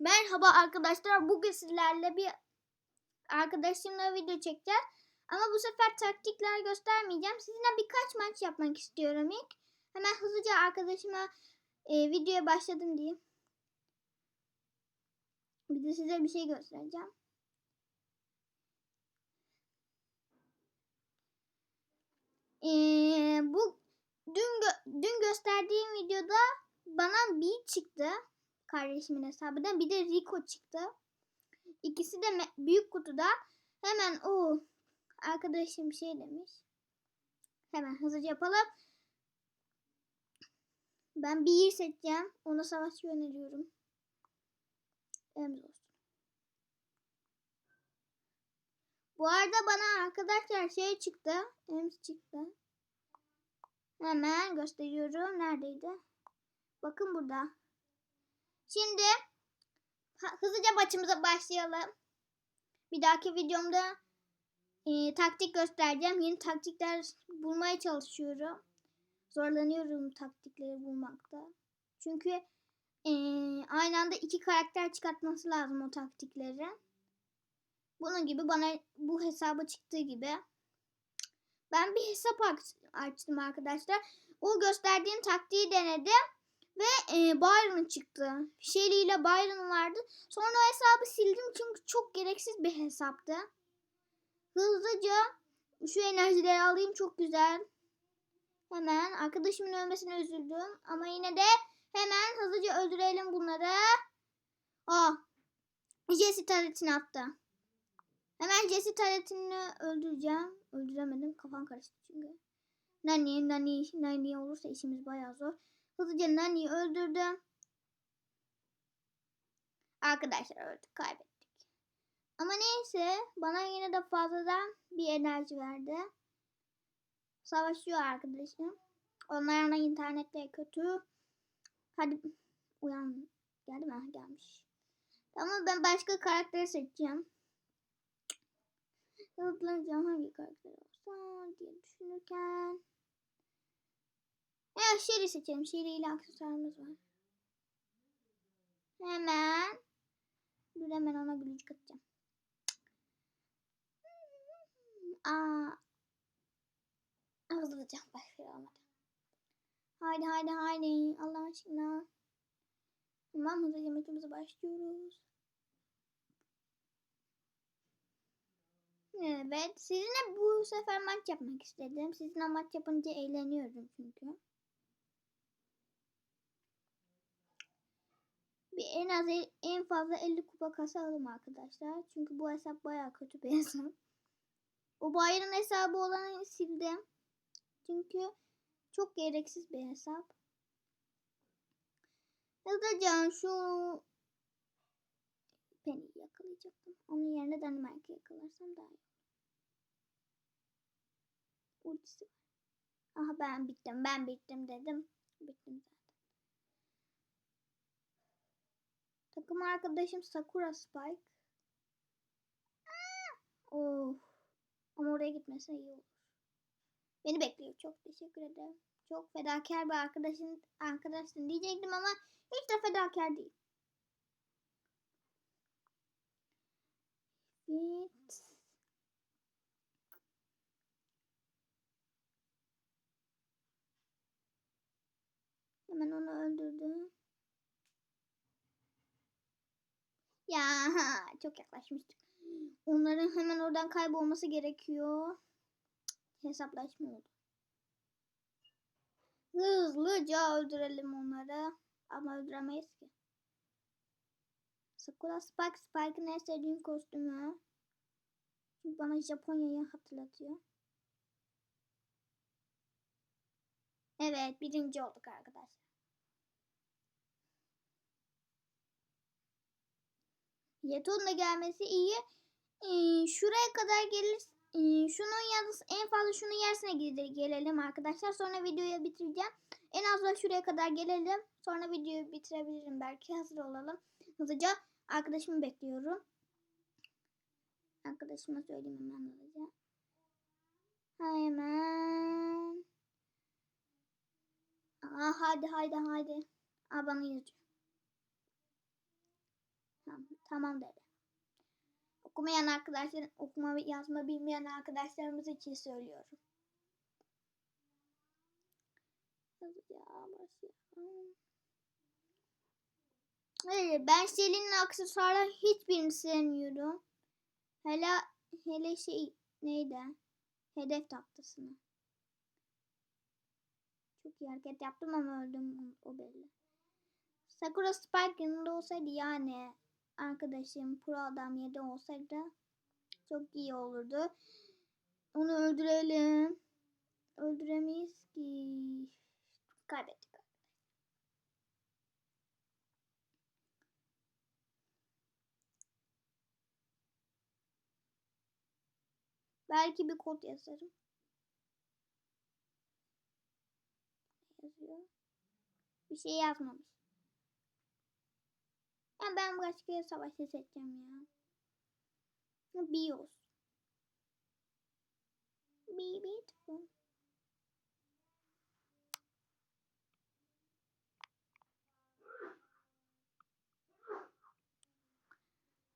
Merhaba arkadaşlar. Bugün sizlerle bir arkadaşımla video çekeceğiz. Ama bu sefer taktikler göstermeyeceğim. Sizinle birkaç maç yapmak istiyorum ilk. Hemen hızlıca arkadaşıma e, videoya başladım diyeyim. Bir de size bir şey göstereceğim. E, bu dün gö- dün gösterdiğim videoda bana bir çıktı kardeşimin hesabından. Bir de Rico çıktı. İkisi de büyük kutuda. Hemen o arkadaşım şey demiş. Hemen hızlıca yapalım. Ben bir yer seçeceğim. Ona savaşçı öneriyorum. Emz olsun. Bu arada bana arkadaşlar şey çıktı. Ems çıktı. Hemen gösteriyorum. Neredeydi? Bakın burada. Şimdi hızlıca maçımıza başlayalım. Bir dahaki videomda e, taktik göstereceğim. Yeni taktikler bulmaya çalışıyorum. Zorlanıyorum taktikleri bulmakta. Çünkü e, aynı anda iki karakter çıkartması lazım o taktikleri. Bunun gibi bana bu hesaba çıktığı gibi. Ben bir hesap aç- açtım arkadaşlar. O gösterdiğim taktiği denedim. Ve e, Byron çıktı. Shelly ile Byron vardı. Sonra o hesabı sildim çünkü çok gereksiz bir hesaptı. Hızlıca şu enerjileri alayım çok güzel. Hemen arkadaşımın ölmesine üzüldüm. Ama yine de hemen hızlıca öldürelim bunları. Ah. Jesse taretini attı. Hemen Jesse taretini öldüreceğim. Öldüremedim. Kafam karıştı çünkü. Nani, Nani, Nani olursa işimiz bayağı zor. Hızlıca Nani'yi öldürdüm. Arkadaşlar öldük kaybettik. Ama neyse bana yine de fazladan bir enerji verdi. Savaşıyor arkadaşım. Onların internette kötü. Hadi uyan. Geldi mi? Ha, Gelmiş. Tamam ben başka karakteri seçeceğim. Hızlanacağım hangi karakter olsa diye düşünürken. Ya Sherry seçelim. Sherry ile aksesuarımız var. Hemen. Dur hemen ona gülücük atacağım. Aa. Hızlıca başlıyor olmadı. Haydi haydi haydi. Allah aşkına. Tamam hızlıca maçımıza başlıyoruz. Evet. Sizinle bu sefer maç yapmak istedim. Sizinle maç yapınca eğleniyorum çünkü. Bir en az el- en fazla 50 kupa kasalım arkadaşlar. Çünkü bu hesap bayağı kötü bir hesap. O Bayern hesabı olanı sildim. Çünkü çok gereksiz bir hesap. Hızlıca şu Penny'i yakalayacaktım. Onun yerine Danimarka'yı yakalarsam daha iyi. Ultisi. Aha ben bittim. Ben bittim dedim. Bittim zaten. Takım arkadaşım Sakura Spike. Aa! Of. Ama oraya gitmese iyi olur. Beni bekliyor. Çok teşekkür ederim. Çok fedakar bir arkadaşın arkadaşsın diyecektim ama hiç de fedakar değil. Evet. Hemen onu öldürdüm. Ya çok yaklaşmıştık. Onların hemen oradan kaybolması gerekiyor. Hesaplaşma oldu. Hızlıca öldürelim onları. Ama öldüremeyiz ki. Sakura Spike Spike'ın en sevdiğim kostümü. Çünkü bana Japonya'yı hatırlatıyor. Evet birinci olduk arkadaşlar. Yeton da gelmesi iyi. Ee, şuraya kadar gelir. Ee, şunun yalnız en fazla şunun yersine gide- gelelim arkadaşlar. Sonra videoyu bitireceğim. En az da şuraya kadar gelelim. Sonra videoyu bitirebilirim belki. Hazır olalım. Hızlıca arkadaşımı bekliyorum. Arkadaşıma söyleyeyim hemen hızlıca. Hemen. Aa, hadi hadi hadi. Aa, bana yazıyor. Tamam dedi. Okumayan arkadaşlar, okuma ve yazma bilmeyen arkadaşlarımız için söylüyorum. Hayır, ben Selin'in aksesuarları hiçbirini sevmiyorum. Hele hele şey neydi? Hedef tahtasını. Çok iyi hareket yaptım ama öldüm o belli. Sakura Spike yanında olsaydı yani arkadaşım pro adam yedi olsaydı çok iyi olurdu. Onu öldürelim. Öldüremeyiz ki. Kaybettik. Belki bir kod yazarım. Yazıyor. Bir şey yazmamış. Yani ben başka savaşı seçeceğim ya. Bios. Be beautiful.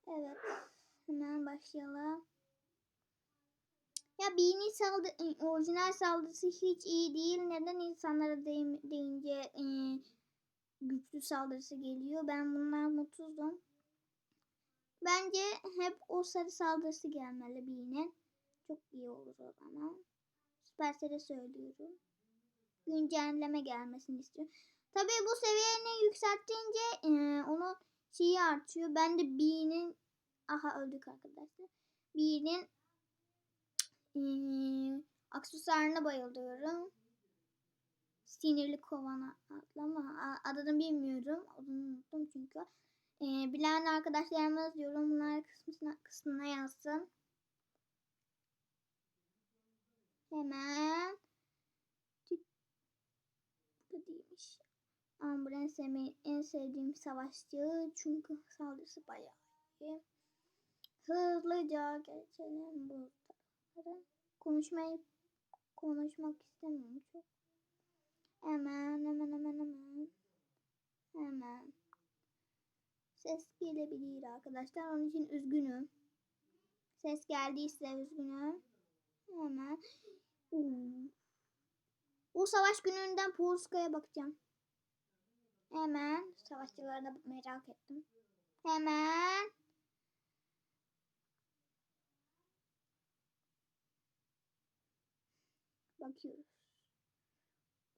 Evet. Hemen başlayalım. Ya Beanie saldı e, orijinal saldırısı hiç iyi değil. Neden insanlara deyim, deyince e, güçlü saldırısı geliyor? Ben bundan mutsuzum. Bence hep o sarı saldırısı gelmeli Beanie'nin. Çok iyi olur o zaman. Supercell'e söylüyorum. Güncelleme gelmesini istiyorum. Tabii bu seviyeni yükselttiğince e, onun şeyi artıyor. Ben de Beanie'nin aha öldük arkadaşlar. Beanie'nin ee, aksesuarına bayılıyorum. Sinirli kovana adlı ama adını bilmiyorum. Adını unuttum çünkü. Ee, bilen arkadaşlarımız yorumlar kısmına, kısmına yazsın. Hemen. Değilmiş. Amber en, sevme, en sevdiğim savaşçı. Çünkü saldırısı bayağı iyi. Hızlıca geçelim burada konuşmayı konuşmak istemiyorum çok. Hemen hemen hemen hemen hemen ses gelebilir arkadaşlar. Onun için üzgünüm. Ses geldiyse üzgünüm. Hemen Uu. o savaş gününden Polska'ya bakacağım. Hemen savaşçılarına merak ettim. Hemen Bakıyoruz.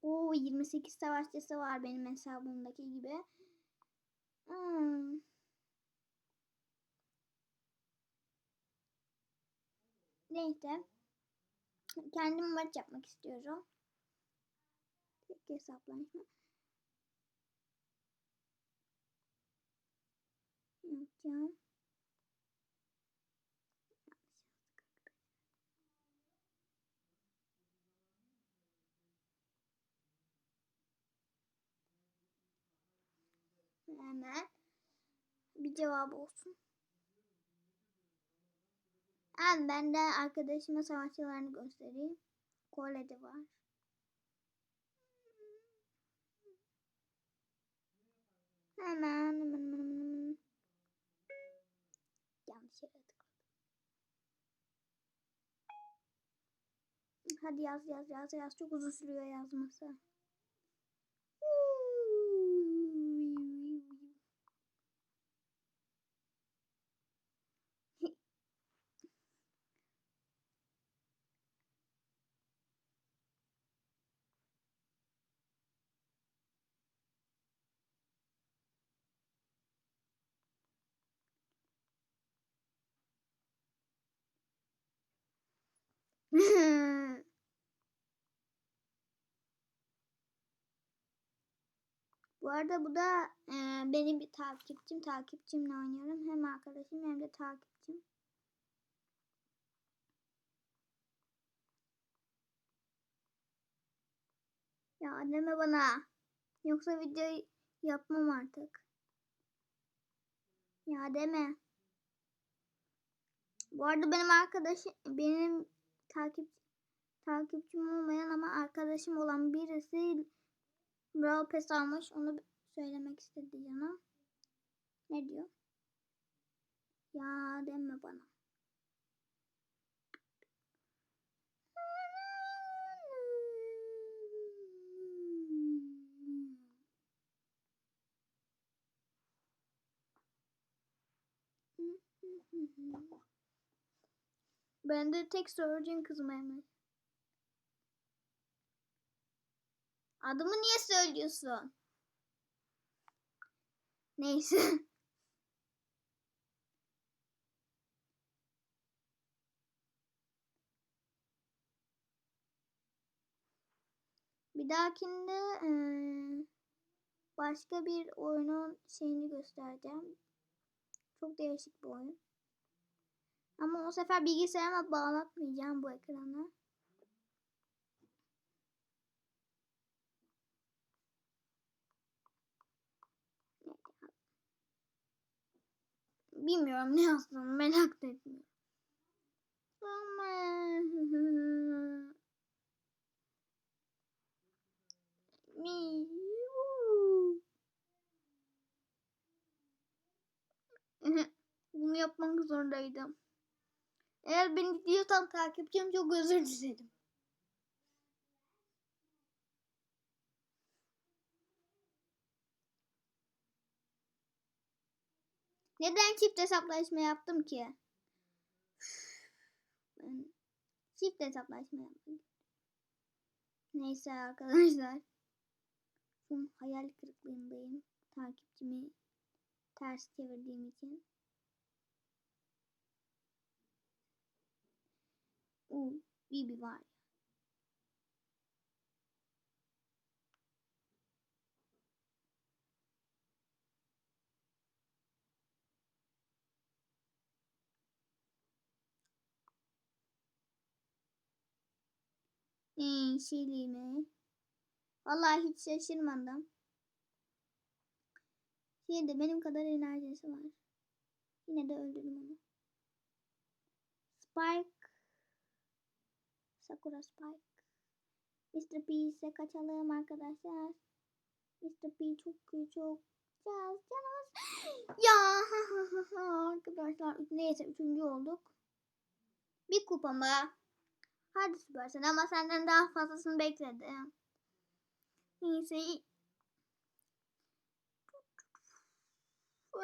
O 28 savaşçısı var benim hesabımdaki gibi. Hmm. Neyse. Kendim maç yapmak istiyorum. Tek hesaplaşma. Yapacağım. Hemen bir cevap olsun. Yani ben de arkadaşıma savaşçılarını göstereyim. Kole'de var. Hemen hemen hemen hemen. Yanlış yere. Hadi yaz yaz yaz yaz. Çok uzun sürüyor yazması. Bu arada bu da e, benim bir takipçim. Takipçimle oynuyorum. Hem arkadaşım hem de takipçim. Ya deme bana. Yoksa video yapmam artık. Ya deme. Bu arada benim arkadaşım benim takip takipçim olmayan ama arkadaşım olan birisi Brawl Pass almış. Onu söylemek istedi canım. Ne diyor? Ya deme bana. Ben de tek söyleyeceğim kızım hemen. Adımı niye söylüyorsun? Neyse. Bir dahakinde eee, başka bir oyunun şeyini göstereceğim. Çok değişik bir oyun. Ama o sefer bilgisayarıma bağlatmayacağım bu ekranı. Bilmiyorum ne yazdığını merak da etmiyorum. Miu. Bunu yapmak zorundaydım. Eğer beni diyorsan takipçim çok özür dilerim. Neden çift hesaplaşma yaptım ki? Ben çift hesaplaşma yaptım. Neyse arkadaşlar. Şu hayal kırıklığındayım. Takipçimi ters çevirdiğim için. Uuu Bibi var. ya. Hmm, Şili mi? Vallahi hiç şaşırmadım. Şili benim kadar enerjisi var. Yine de öldürdüm onu. Spike. Sakura Spike. Mr. İse kaçalım arkadaşlar. Mr. P çok küçük. Canız canımız. Ya arkadaşlar neyse üçüncü olduk. Bir kupa mı? Hadi süpersin ama senden daha fazlasını bekledim. Neyse.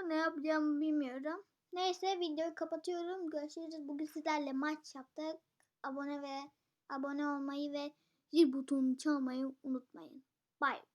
Ne yapacağımı bilmiyorum. Neyse videoyu kapatıyorum. Görüşürüz. Bugün sizlerle maç yaptık. Abone ve abone olmayı ve zil butonunu çalmayı unutmayın. Bye.